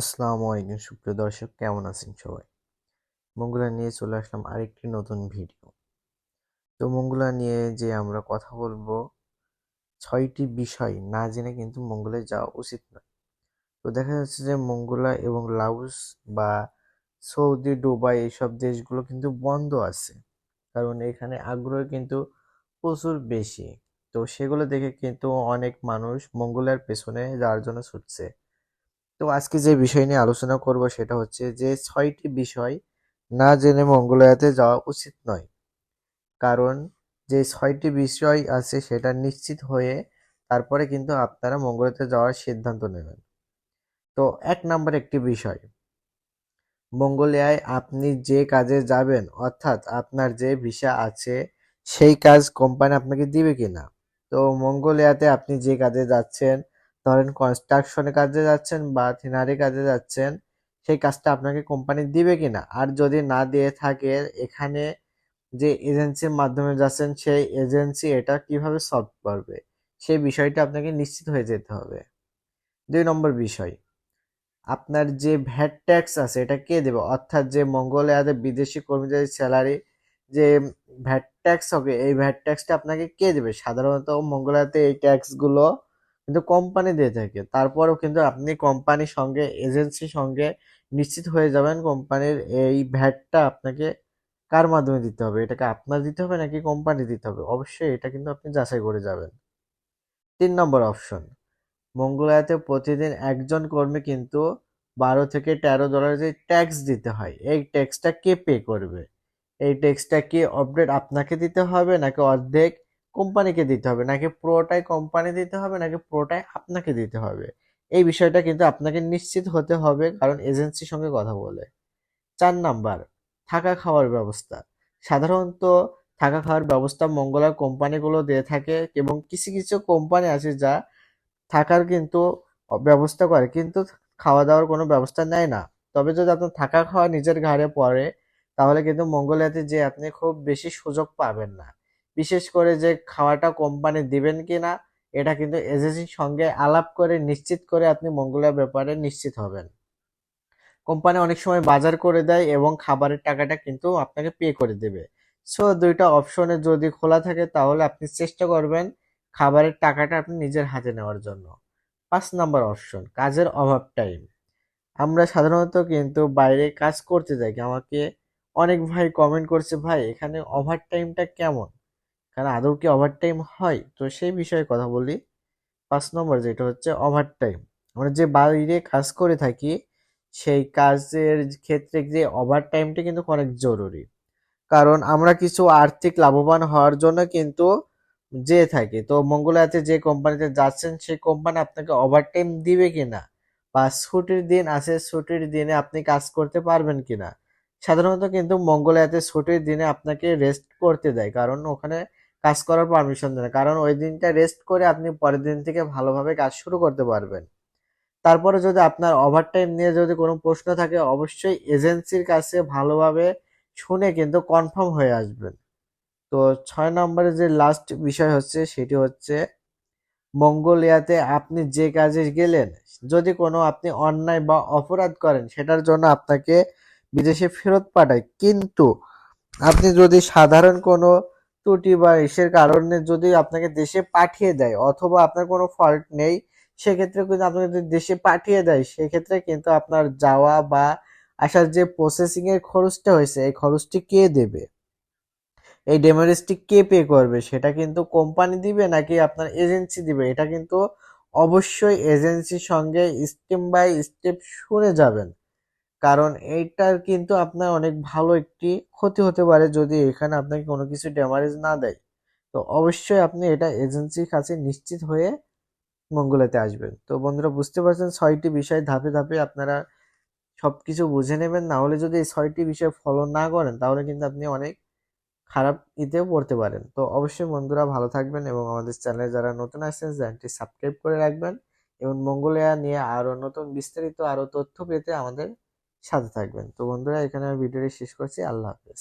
আসসালামু আলাইকুম, সুপ্রিয় দর্শক, কেমন আছেন সবাই? মঙ্গলা নিয়ে চলে আসলাম আরেকটি নতুন ভিডিও। তো মঙ্গলা নিয়ে যে আমরা কথা বলব, ছয়টি বিষয় না জেনে কিন্তু মঙ্গলে যাওয়া উচিত নয় তো দেখা যাচ্ছে যে মঙ্গলা এবং লাউস বা সৌদি, দুবাই এইসব দেশগুলো কিন্তু বন্ধ আছে। কারণ এখানে আগ্রহ কিন্তু প্রচুর বেশি। তো সেগুলো দেখে কিন্তু অনেক মানুষ মঙ্গলের পেছনে যাওয়ার জন্য ছুটছে। তো আজকে যে বিষয় নিয়ে আলোচনা করব সেটা হচ্ছে যে ছয়টি বিষয় না জেনে মঙ্গলয়াতে যাওয়া উচিত নয়। কারণ যে ছয়টি বিষয় আছে সেটা নিশ্চিত হয়ে তারপরে কিন্তু আপনারা মঙ্গলয়াতে যাওয়ার সিদ্ধান্ত নেবেন। তো এক নম্বর একটি বিষয়, মঙ্গোলিয়ায় আপনি যে কাজে যাবেন, অর্থাৎ আপনার যে ভিসা আছে সেই কাজ কোম্পানি আপনাকে দিবে কিনা? তো মঙ্গোলিয়াতে আপনি যে কাজে যাচ্ছেন ধরেন কনস্ট্রাকশনের কাজে যাচ্ছেন বা থিনারি কাজে যাচ্ছেন, সেই কাজটা আপনাকে কোম্পানি দিবে কিনা? আর যদি না দিয়ে থাকে, এখানে যে এজেন্সির মাধ্যমে যাচ্ছেন, সেই এজেন্সি এটা কীভাবে সলভ করবে? সেই বিষয়টা আপনাকে নিশ্চিত হয়ে যেতে হবে। দুই নম্বর বিষয়, আপনার যে ভ্যাট ট্যাক্স আছে, এটা কে দেবে? অর্থাৎ যে মঙ্গোলিয়াতে বিদেশি কর্মীদের স্যালারি যে ভ্যাট ট্যাক্স হবে, এই ভ্যাট ট্যাক্সটা আপনাকে কে দেবে? সাধারণত মঙ্গোলিয়াতে এই ট্যাক্সগুলো কিন্তু কোম্পানি দিয়ে থাকে। তারপরেও কিন্তু আপনি কোম্পানির সঙ্গে এজেন্সির সঙ্গে নিশ্চিত হয়ে যাবেন কোম্পানির এই ভ্যাটটা আপনাকে কার মাধ্যমে দিতে হবে? এটাকে আপনার দিতে হবে নাকি কোম্পানি দিতে হবে? অবশ্যই এটা কিন্তু আপনি যাচাই করে যাবেন। তিন নম্বর অপশন মঙ্গলায়াতে প্রতিদিন একজন কর্মী কিন্তু বারো থেকে তেরো ডলার যে ট্যাক্স দিতে হয়, এই ট্যাক্সটা কে পে করবে? এই ট্যাক্সটা কি আপডেট আপনাকে দিতে হবে নাকি অর্ধেক কোম্পানিকে দিতে হবে, নাকি পুরোটাই কোম্পানি দিতে হবে, নাকি পুরোটাই আপনাকে দিতে হবে? এই বিষয়টা কিন্তু আপনাকে নিশ্চিত হতে হবে, কারণ এজেন্সির সঙ্গে কথা বলে। চার নাম্বার, থাকা খাওয়ার ব্যবস্থা। সাধারণত থাকা খাওয়ার ব্যবস্থা মঙ্গলার কোম্পানিগুলো দিয়ে থাকে এবং কিছু কিছু কোম্পানি আছে যা থাকার কিন্তু ব্যবস্থা করে, কিন্তু খাওয়া দাওয়ার কোনো ব্যবস্থা নেয় না। তবে যদি আপনার থাকা খাওয়া নিজের ঘাড়ে পড়ে, তাহলে কিন্তু মঙ্গোলিয়াতে যে আপনি খুব বেশি সুযোগ পাবেন না। বিশেষ করে যে খাওয়াটা কোম্পানি দিবেন কি না এটা কিন্তু এজেন্সির সঙ্গে আলাপ করে নিশ্চিত করে আপনি মঙ্গলের ব্যাপারে নিশ্চিত হবেন। কোম্পানি অনেক সময় বাজার করে দেয় এবং খাবারের টাকাটা কিন্তু আপনাকে পে করে দেবে। সো দুইটা অপশনে যদি খোলা থাকে তাহলে আপনি চেষ্টা করবেন খাবারের টাকাটা আপনি নিজের হাতে নেওয়ার জন্য। পাঁচ নাম্বার অপশন কাজের অভাব টাইম আমরা সাধারণত কিন্তু বাইরে কাজ করতে যাই। আমাকে অনেক ভাই কমেন্ট করছে, ভাই, এখানে ওভার টাইমটা কেমন? এখানে আদৌ কি ওভার টাইম হয়? তো সেই বিষয়ে কথা বলি। পাঁচ নম্বর যেটা হচ্ছে ওভার টাইম আমরা যে বাইরে কাজ করে থাকি, সেই কাজের ক্ষেত্রে যে ওভার টাইমটা কিন্তু অনেক জরুরি। কারণ আমরা কিছু আর্থিক লাভবান হওয়ার জন্য কিন্তু যেয়ে থাকি। তো মঙ্গলাতে যে কোম্পানিতে যাচ্ছেন, সেই কোম্পানি আপনাকে ওভার টাইম দিবে কিনা? বা ছুটির দিন আছে, ছুটির দিনে আপনি কাজ করতে পারবেন কিনা? সাধারণত কিন্তু মঙ্গলাতে ছুটির দিনে আপনাকে রেস্ট করতে দেয়। কারণ ওখানে কাজ করার পারমিশন দেয় না কারণ ওই দিনটা রেস্ট করে আপনি পরের দিন থেকে ভালোভাবে কাজ শুরু করতে পারবেন। তারপরে যদি আপনার ওভারটাইম নিয়ে যদি কোনো প্রশ্ন থাকে, অবশ্যই এজেন্সির কাছে ভালোভাবে শুনে কিন্তু কনফার্ম হয়ে আসবেন। তো ছয় নম্বরে যে লাস্ট বিষয় হচ্ছে, সেটি হচ্ছে মঙ্গোলিয়াতে আপনি যে কাজে গেলেন, যদি কোনো আপনি অন্যায় বা অপরাধ করেন, সেটার জন্য আপনাকে বিদেশে ফেরত পাঠায়। কিন্তু আপনি যদি সাধারণ কোনো ত্রুটি বা ইসের কারণে যদি আপনাকে দেশে পাঠিয়ে দেয় অথবা আপনার কোনো ফল্ট নেই, সেক্ষেত্রে কিন্তু আপনাকে যদি দেশে পাঠিয়ে দেয়, সেক্ষেত্রে কিন্তু আপনার যাওয়া বা আসার যে প্রসেসিং এর খরচটা হয়েছে, এই খরচটি কে দেবে? এই ডেমারেজটি কে পে করবে? সেটা কিন্তু কোম্পানি দিবে নাকি আপনার এজেন্সি দিবে? এটা কিন্তু অবশ্যই এজেন্সির সঙ্গে স্টেপ বাই স্টেপ শুনে যাবেন। কারণ এইটার কিন্তু আপনার অনেক ভালো একটি ক্ষতি হতে পারে যদি এখানে আপনাকে কোনো কিছু ড্যামারেজ না দেয়। তো অবশ্যই আপনি এটা এজেন্সির কাছে নিশ্চিত হয়ে মঙ্গলাতে আসবেন। তো বন্ধুরা, বুঝতে পারছেন ছয়টি বিষয় ধাপে ধাপে আপনারা সব কিছু বুঝে নেবেন। না হলে যদি এই ছয়টি বিষয় ফলো না করেন, তাহলে কিন্তু আপনি অনেক খারাপ ইতেও পড়তে পারেন। তো অবশ্যই বন্ধুরা, ভালো থাকবেন এবং আমাদের চ্যানেলে যারা নতুন আসছেন, চ্যানেলটি সাবস্ক্রাইব করে রাখবেন এবং মঙ্গোলিয়া নিয়ে আরও নতুন বিস্তারিত আরও তথ্য পেতে আমাদের সাথে থাকবেন। তো বন্ধুরা এখানে আমি ভিডিওটি শেষ করছি। আল্লাহ হাফেজ।